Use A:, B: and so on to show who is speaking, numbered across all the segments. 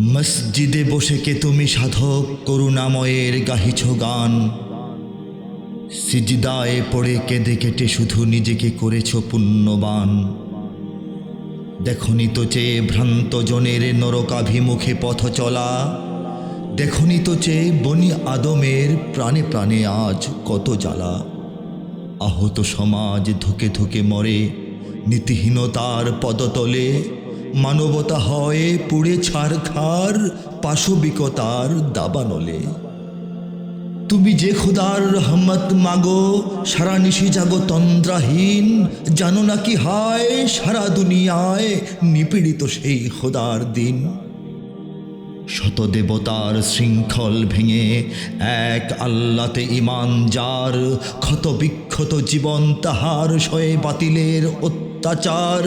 A: মসজিদে বসে কে তুমি সাধক করুণাময়ের গাহিছ গান। সিজদায় পড়ে কেঁদে কেটে শুধু নিজেকে করেছ পুণ্যবান। দেখনি তো চেয়ে ভ্রান্ত জনের নরকাভিমুখে পথ চলা। দেখনি তো চেয়ে বনি আদমের প্রাণে প্রাণে আজ কত জ্বালা। আহত সমাজ ধুকে ধুকে মরে, নীতিহীনতার পদতলে মানবতা হয় পুড়ে ছাড়খার পাশবিকতার দাবানলে। তুমি যে খোদার রহমত মাগো, সারা নিশি জাগো তন্দ্রাহীন, জানো না কি হায় সারা দুনিয়ায় নিপীড়িত সেই খোদার দিন। শত দেবতার শৃঙ্খল ভেঙে এক আল্লাতে ইমান যার ক্ষত বিক্ষত জীবন তাহার শয়ে বাতিলের অত্যাচার,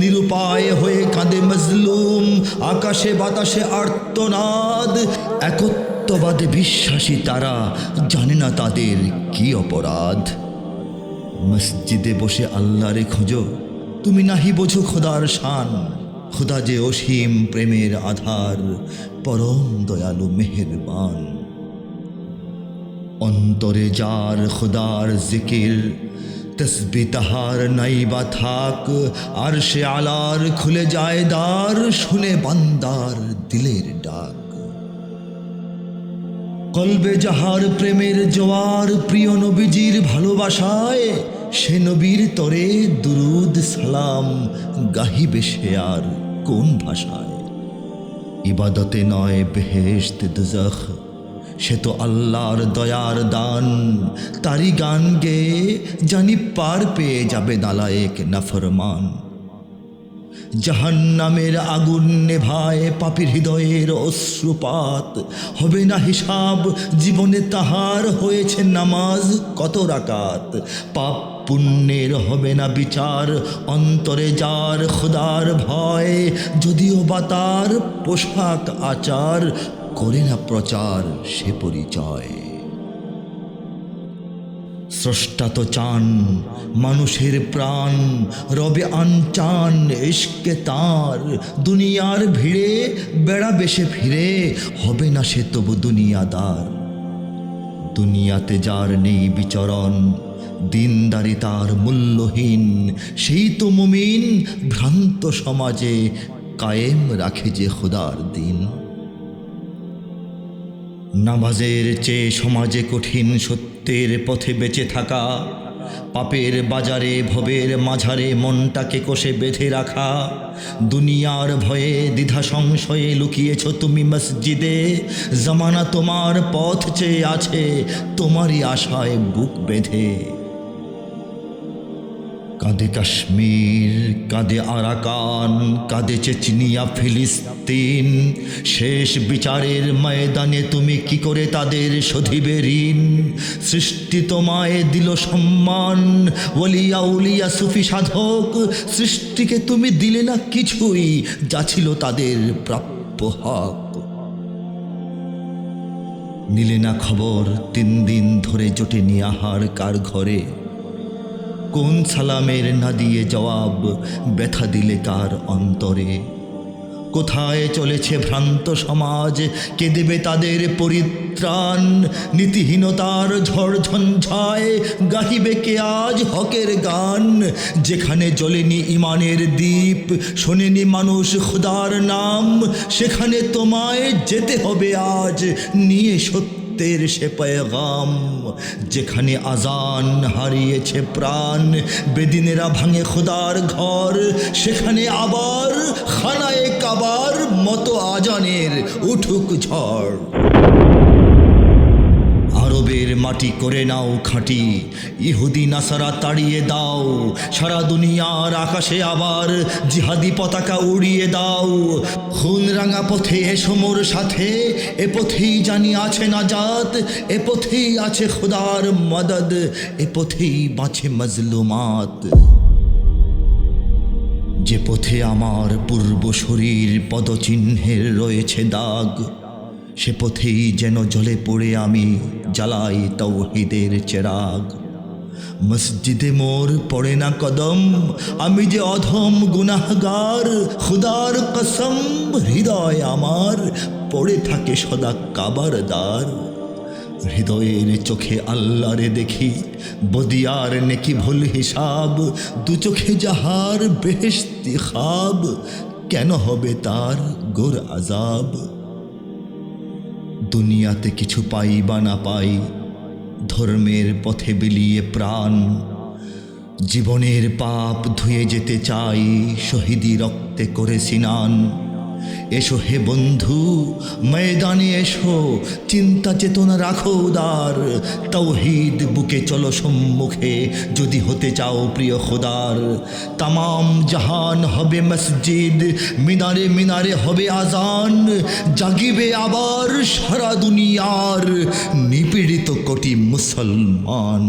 A: নিরুপায় হয়ে কাঁদে মজলুম, আকাশে বাতাসে আর্তনাদ। একত্ববাদে বিশ্বাসী তারা জানে না তাদের কি অপরাধ। মসজিদে বসে আল্লাহরে খোঁজো, তুমি নাহি বোঝো খোদার শান। খোদা যে অসীম প্রেমের আধার, পরম দয়ালু মেহেরবান। অন্তরে যার খোদার জিকির তসবি তাহার নাই বা থাক আর সে আলার খুলে যায় দ্বার, শুনে বান্দার দিলের ডাক। কলবে যাহার প্রেমের জোয়ার, প্রিয় নবীজির ভালোবাসায়, সে নবীর তরে দুরুদ সালাম গাহিবে সে আর কোন ভাষায়। ইবাদতে নয়, বেহেশত দুজখ সে তো আল্লাহর দয়ার দান। তারি গান গেয়ে জানি পার পেয়ে যাবে নালায়েক নাফরমান। জাহান্নামের আগুন নেভায় পাপির হৃদয়ের অশ্রুপাত। হবে না হিসাব, জীবনে তাহার হয়েছে নামাজ কত রাকাত। পাপ পুণ্যের হবে না বিচার, অন্তরে যার খোদার ভয়, যদিও বা তার পোশাক আচার করে না প্রচার, সে পরিচয়। স্রষ্টা তো চান, মানুষের প্রাণ, রবে আনচান ইশকে তার। দুনিয়ার ভিড়ে বেড়া বেশে ফিরে, হবে না সে তবু দুনিয়াদার। দুনিয়াতে যার নেই বিচরণ, দিনদারি তার মূল্যহীন। সেই তো মুমিন ভ্রান্ত সমাজে কায়েম রাখে যে খোদার দিন। নামাজের চেয়ে সমাজে কঠিন সত্যের পথে বেঁচে থাকা, পাপের বাজারে, ভবের মাঝারে মনটাকে কষে বেঁধে রাখা, দুনিয়ার ভয়ে দ্বিধা সংশয়ে লুকিয়েছ তুমি মসজিদে, জামানা তোমার পথ চেয়ে আছে, তোমারই আশায় বুক বেঁধে। কাঁদে কাশ্মীর, কাঁদে আরাকান, কাঁদে চেচনিয়া, ফিলিস্তিন। শেষ বিচারের ময়দানে তুমি কি করে তাদের শোধিবে ঋণ? সৃষ্টি তোমায় দিল সম্মান, ওলিয়া উলিয়া সুফি সাধক। সৃষ্টিকে তুমি দিলে না কিছুই, যা ছিল তাদের প্রাপ্য হক। নিলে না খবর, তিন দিন ধরে জোটেনি আহার কার ঘরে? কোন সালামের না দিয়ে জবাব ব্যথা দিলে কার অন্তরে? কোথায় চলেছে ভ্রান্ত সমাজ? কে দেবে তাদের পরিত্রাণ? নীতিহীনতার ঝড় ঝঞ্ঝায় গাহিবে কে আজ হকের গান? যেখানে জ্বলেনি ইমানের দ্বীপ, শোনেনি মানুষ খুদার নাম, সেখানে তোমায় যেতে হবে আজ। নিয়ে সত্য সত্যের সে পয়গাম, যেখানে আজান হারিয়েছে প্রাণ, বেদিনেরা ভাঙে খোদার ঘর, সেখানে আবার খানায় কাবার মতো আজানের উঠুক ঝড়। আরবের মাটি করে নাও খাঁটি। ইহুদি নাসারা তাড়িয়ে দাও। সারা দুনিয়ার আকাশে আবার জিহাদি পতাকা উড়িয়ে দাও। খুন রাঙা পথে এসো মোর সাথে। এ পথেই জানি আছে নাজাত। এ পথেই আছে খোদার মদদ। এ পথেই বাঁচে মজলুমাত। যে পথে আমার পূর্ব শরীর পদচিহ্নের রয়েছে দাগ। সে পথেই যেন জলে পড়ে আমি জ্বালাই তৌহিদের চেরাগ। মসজিদে মোর পড়ে না কদম, আমি যে অধম গুনাহগার, খুদার কসম, হৃদয় আমার পড়ে থাকে সদা কাবার দ্বার হৃদয়ের চোখে আল্লাহরে দেখি, বদিয়ার নেকি ভুল হিসাব, দু চোখে যাহার বেহেস্তি খাব, কেন হবে তার গোর আজাব দুনিয়াতে কিছু পাই বা না পাই, ধর্মের পথে বিলিয়ে প্রাণ, জীবনের পাপ ধুয়ে যেতে চাই, শহীদি রক্তে করে সিনান। এসো হে বন্ধু, ময়দানে এসো, চিন্তা চেতনা রাখো উদার, তৌহিদ বুকে চলো সম্মুখে, যদি হতে চাও প্রিয় খোদার। তামাম জাহান হবে মসজিদ, মিনারে মিনারে হবে আজান, জাগিবে আবার সারা দুনিয়ার নিপীড়িত কোটি মুসলমান।